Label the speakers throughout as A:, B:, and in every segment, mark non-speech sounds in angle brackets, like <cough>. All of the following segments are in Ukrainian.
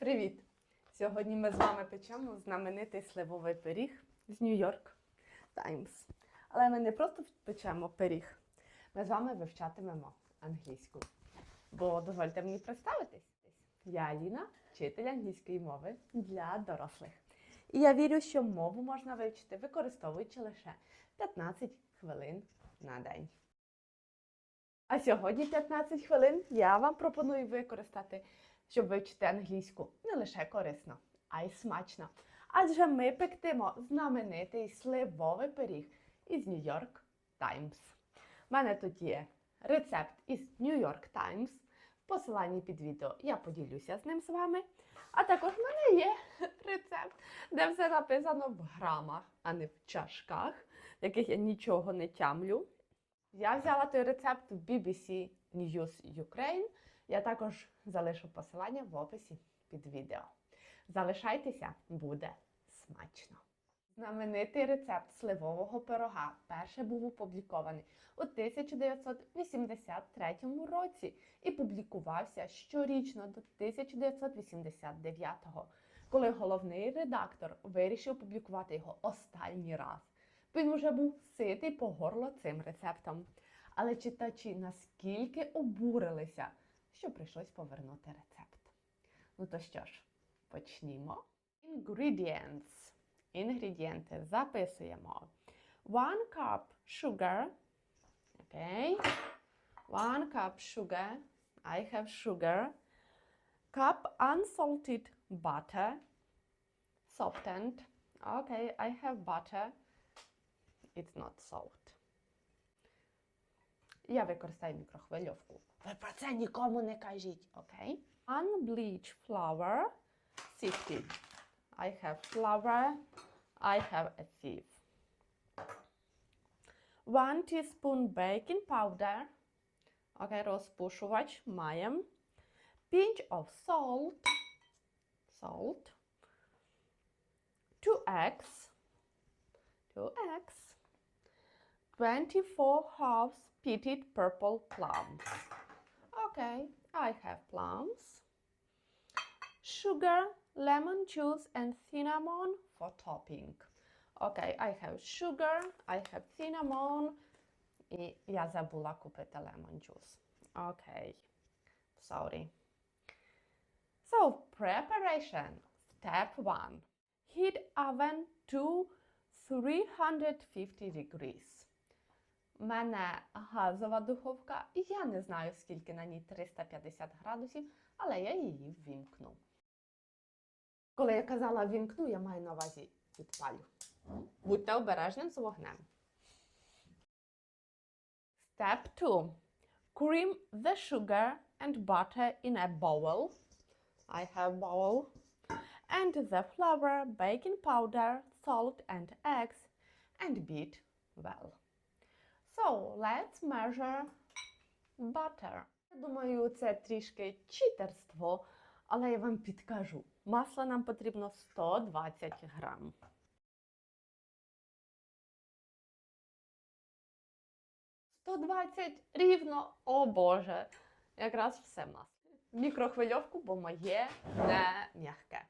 A: Привіт! Сьогодні ми з вами печемо знаменитий сливовий пиріг з Нью-Йорк Таймс. Але ми не просто печемо пиріг, ми з вами вивчатимемо англійську. Бо дозвольте мені представитись. Я Аліна, вчитель англійської мови для дорослих. І я вірю, що мову можна вивчити, використовуючи лише 15 хвилин на день. А сьогодні 15 хвилин я вам пропоную використати, щоб вивчити англійську не лише корисно, а й смачно. Адже ми пектимо знаменитий сливовий пиріг із York Times. У мене тут є рецепт із York Times. В посиланні під відео я поділюся з ним з вами. А також в мене є <laughs> рецепт, де все написано в грамах, а не в чашках, в яких я нічого не тямлю. Я взяла той рецепт в BBC News Ukraine. Я також залишу посилання в описі під відео. Залишайтеся, буде смачно. Знаменитий рецепт сливового пирога перше був опублікований у 1983 році і публікувався щорічно до 1989-го, коли головний редактор вирішив публікувати його останній раз. Він вже був ситий по горло цим рецептом. Але читачі наскільки обурилися, що прийшлось повернути рецепт. Ну то що ж, почнімо. Ingredients. Інгредієнти записуємо. One cup sugar. Okay. One cup sugar. I have sugar. Cup unsalted butter. Softened. Okay, I have butter. It's not salt. Я використаю мікрохвильовку. Ви про це нікому не кажіть, окей? Unbleached flour sifted. I have flour. I have a sieve. One teaspoon baking powder. Окей, розпушувач маємо. Pinch of salt. Salt. Two eggs. Two eggs. 24 halves pitted purple plums. Okay, I have plums, sugar, lemon juice and cinnamon for topping. Ok, I have sugar, I have cinnamon i ja za lemon juice. Ok, sorry. So, preparation. Step 1. Heat oven to 350 degrees. У мене газова духовка, і я не знаю, скільки на ній 350 градусів, але я її ввімкну. Коли я казала ввімкну, я маю на увазі підпалю. Будьте обережним з вогнем. Step 2. Cream the sugar and butter in a bowl. I have bowl. And the flour, baking powder, salt and eggs and beat well. So, let's measure butter. Думаю, це трішки читерство, але я вам підкажу. Масла нам потрібно 120 грам. Сто рівно, о Боже, якраз все масло. Мікрохвильовку, бо моє не м'яке.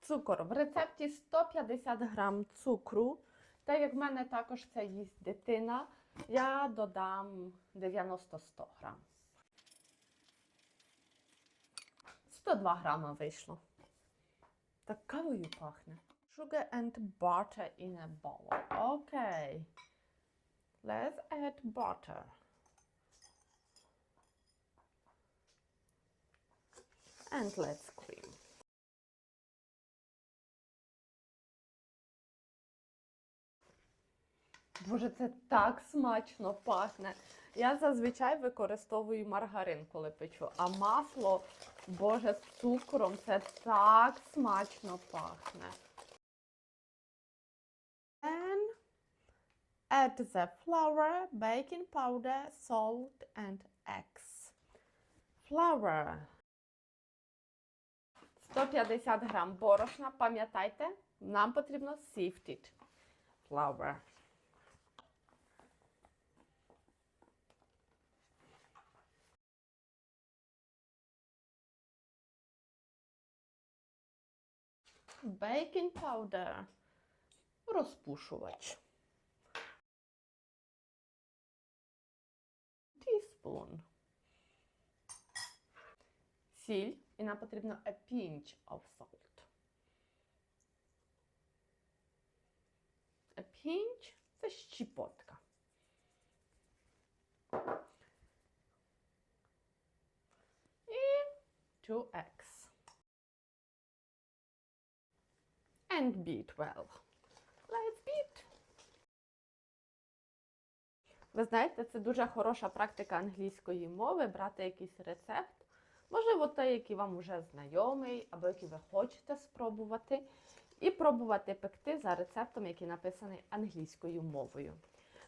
A: Цукор. В рецепті 150 грам цукру. Так як в мене також це їсть дитина, я додам 90-100 грам. 102 грама вийшло. Так кавою пахне. Sugar and butter in a bowl. Okay. Let's add butter. And let's Боже, це так смачно пахне. Я зазвичай використовую маргарин, коли печу, а масло, боже, з цукром це так смачно пахне. Then add the flour, baking powder, salt and eggs. Flour. 150 грам борошна, пам'ятайте, нам потрібно sifted flour. baking powder rozpuszczać. Teaspoon. Sil i nam potrzebno a pinch of salt. A pinch to szczypotka. I two eggs. And beat well. Let's beat. Ви знаєте, це дуже хороша практика англійської мови, брати якийсь рецепт. Можливо, той, який вам вже знайомий, або який ви хочете спробувати, і пробувати пекти за рецептом, який написаний англійською мовою,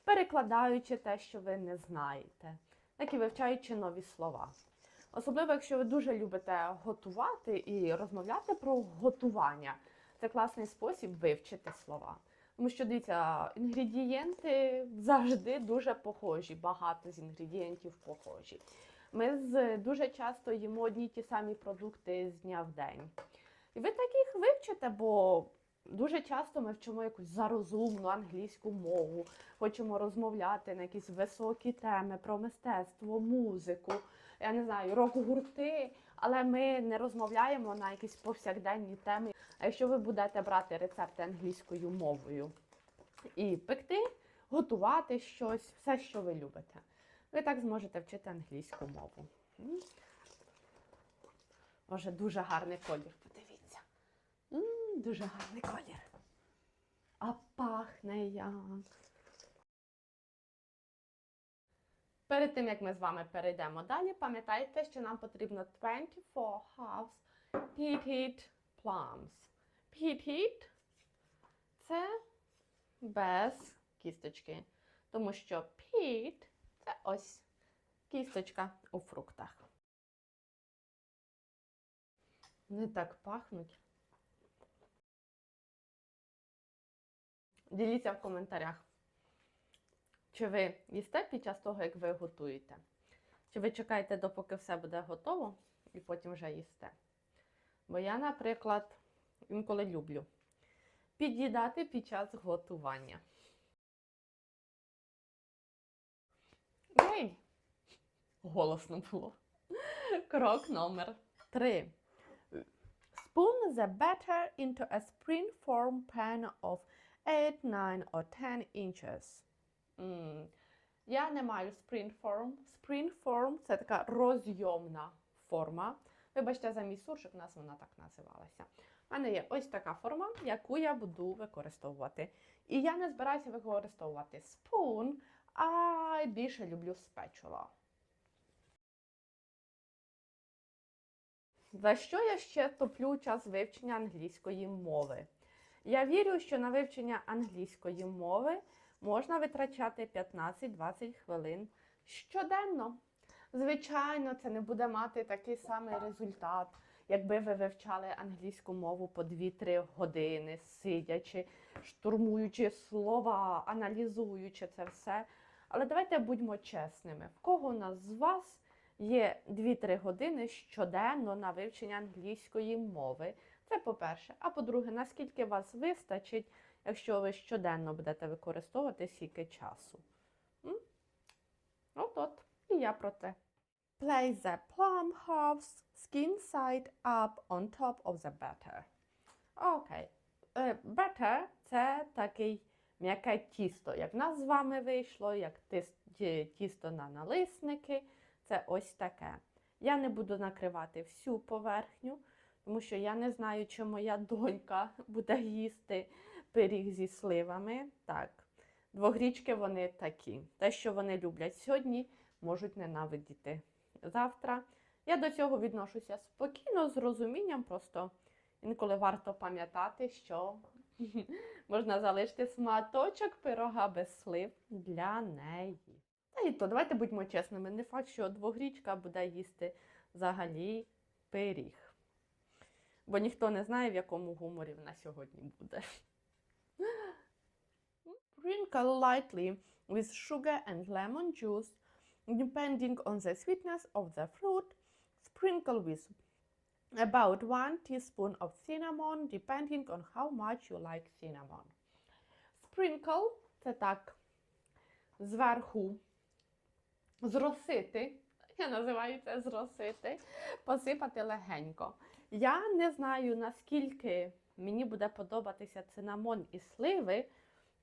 A: перекладаючи те, що ви не знаєте, так і вивчаючи нові слова. Особливо, якщо ви дуже любите готувати і розмовляти про готування, це класний спосіб вивчити слова. Тому що дивіться, інгредієнти завжди дуже похожі, багато з інгредієнтів похожі. Ми з, дуже часто їмо одні ті самі продукти з дня в день. І ви так їх вивчите, бо дуже часто ми вчимо якусь зарозумну англійську мову, хочемо розмовляти на якісь високі теми про мистецтво, музику, я не знаю, рок-гурти, але ми не розмовляємо на якісь повсякденні теми. А якщо ви будете брати рецепти англійською мовою і пекти, готувати щось, все, що ви любите, ви так зможете вчити англійську мову. М. Може, дуже гарний колір, подивіться. М, дуже гарний колір. А пахне як. Перед тим, як ми з вами перейдемо далі, пам'ятайте, що нам потрібно 24 halves peated plums. Peated – це без кісточки, тому що peat – це ось кісточка у фруктах. Вони так пахнуть. Діліться в коментарях. Чи ви їсте під час того, як ви готуєте? Чи ви чекаєте, допоки все буде готово, і потім вже їсте? Бо я, наприклад, інколи люблю під'їдати під час готування. Ей! Голосно було. Крок номер три. Spoon the batter into a spring-form pan of 8, 9 or 10 inches. Я не маю springform. Springform – це така розйомна форма. Вибачте, за мій суржик, у нас вона так називалася. У мене є ось така форма, яку я буду використовувати. І я не збираюся використовувати spoon, а більше люблю spatula. За що я ще топлю час вивчення англійської мови? Я вірю, що на вивчення англійської мови можна витрачати 15-20 хвилин щоденно. Звичайно, це не буде мати такий самий результат, якби ви вивчали англійську мову по 2-3 години, сидячи, штурмуючи слова, аналізуючи це все. Але давайте будьмо чесними, в кого нас з вас є 2-3 години щоденно на вивчення англійської мови. Це по-перше. А по-друге, наскільки вас вистачить, якщо ви щоденно будете використовувати стільки часу. От-от, і я про те. Place the plum halves skin side up on top of the batter. Окей. Е, Batter – це такий м'яке тісто. Як в нас з вами вийшло, як тісто на налисники. Це ось таке. Я не буду накривати всю поверхню, тому що я не знаю, чи моя донька буде їсти пиріг зі сливами. Так, двогрічки вони такі. Те, що вони люблять сьогодні, можуть ненавидіти завтра. Я до цього відношуся спокійно, з розумінням, просто інколи варто пам'ятати, що <laughs> можна залишити сматочок пирога без слив для неї. Та і то, давайте будьмо чесними, не факт, що двогрічка буде їсти взагалі пиріг. Бо ніхто не знає, в якому гуморі вона сьогодні буде. Sprinkle lightly with sugar and lemon juice, depending on the sweetness of the fruit. Sprinkle with about one teaspoon of cinnamon, depending on how much you like cinnamon. Sprinkle це так зверху зросити. Я називаю це зросити, посипати легенько. Я не знаю, наскільки мені буде подобатися цинамон і сливи,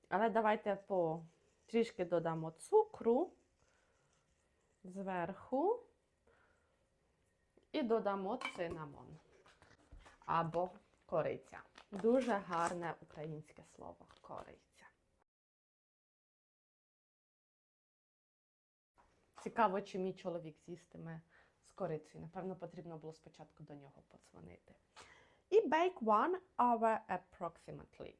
A: але давайте по трішки додамо цукру зверху і додамо цинамон або кориця. Дуже гарне українське слово кориця. Цікаво, чи мій чоловік з'їстиме корицею. Напевно, потрібно було спочатку до нього подзвонити. І bake one hour approximately.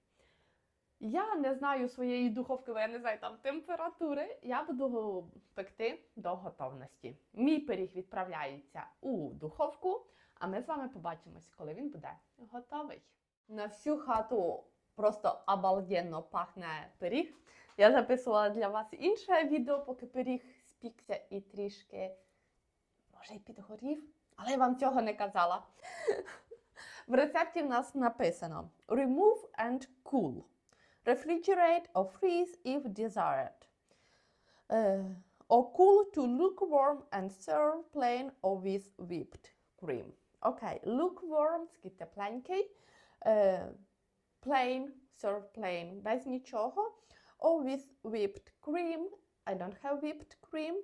A: Я не знаю своєї духовки, я не знаю там температури. Я буду пекти до готовності. Мій пиріг відправляється у духовку, а ми з вами побачимось, коли він буде готовий. На всю хату просто обалденно пахне пиріг. Я записувала для вас інше відео, поки пиріг спікся і трішки, може, й підгорів, але я вам цього не казала. В рецепті в нас написано Remove and cool. Refrigerate or freeze if desired. Uh, or cool to lukewarm and serve plain or with whipped cream. Окей, lukewarm, такий тепленький. Uh, plain, serve plain, без нічого. Or with whipped cream. I don't have whipped cream.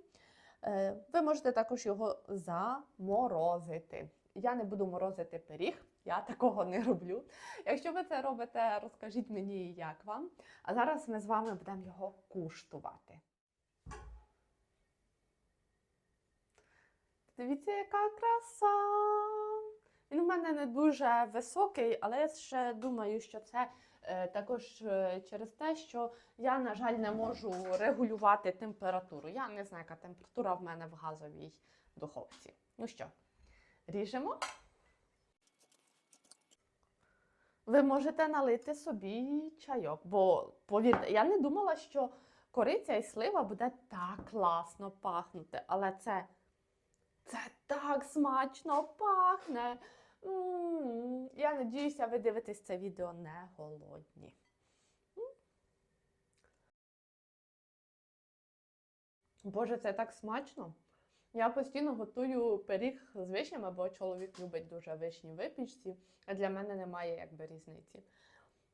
A: Е, Ви можете також його заморозити. Я не буду морозити пиріг, я такого не роблю. Якщо ви це робите, розкажіть мені, як вам. А зараз ми з вами будемо його куштувати. Дивіться, яка краса! Він у мене не дуже високий, але я ще думаю, що це також е, через те, що я, на жаль, не можу регулювати температуру. Я не знаю, яка температура в мене в газовій духовці. Ну що, ріжемо. Ви можете налити собі чайок, бо повірте, я не думала, що кориця і слива буде так класно пахнути, але це, це так смачно пахне. Я надіюся, ви дивитесь це відео не голодні. Боже, це так смачно. Я постійно готую пиріг з вишнями, бо чоловік любить дуже вишні випічці, а для мене немає якби різниці.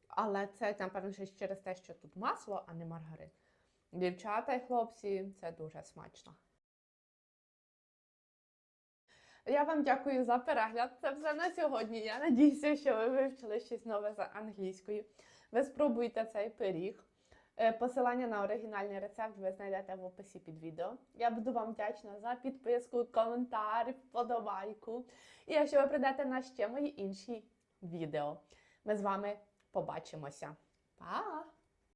A: Але це, напевно, ще через те, що тут масло, а не маргарин. Дівчата і хлопці, це дуже смачно. Я вам дякую за перегляд. Це все на сьогодні. Я надіюся, що ви вивчили щось нове з англійської. Ви спробуйте цей пиріг. Е, Посилання на оригінальний рецепт ви знайдете в описі під відео. Я буду вам вдячна за підписку, коментар, вподобайку. І якщо ви прийдете на ще мої інші відео, ми з вами побачимося. Па!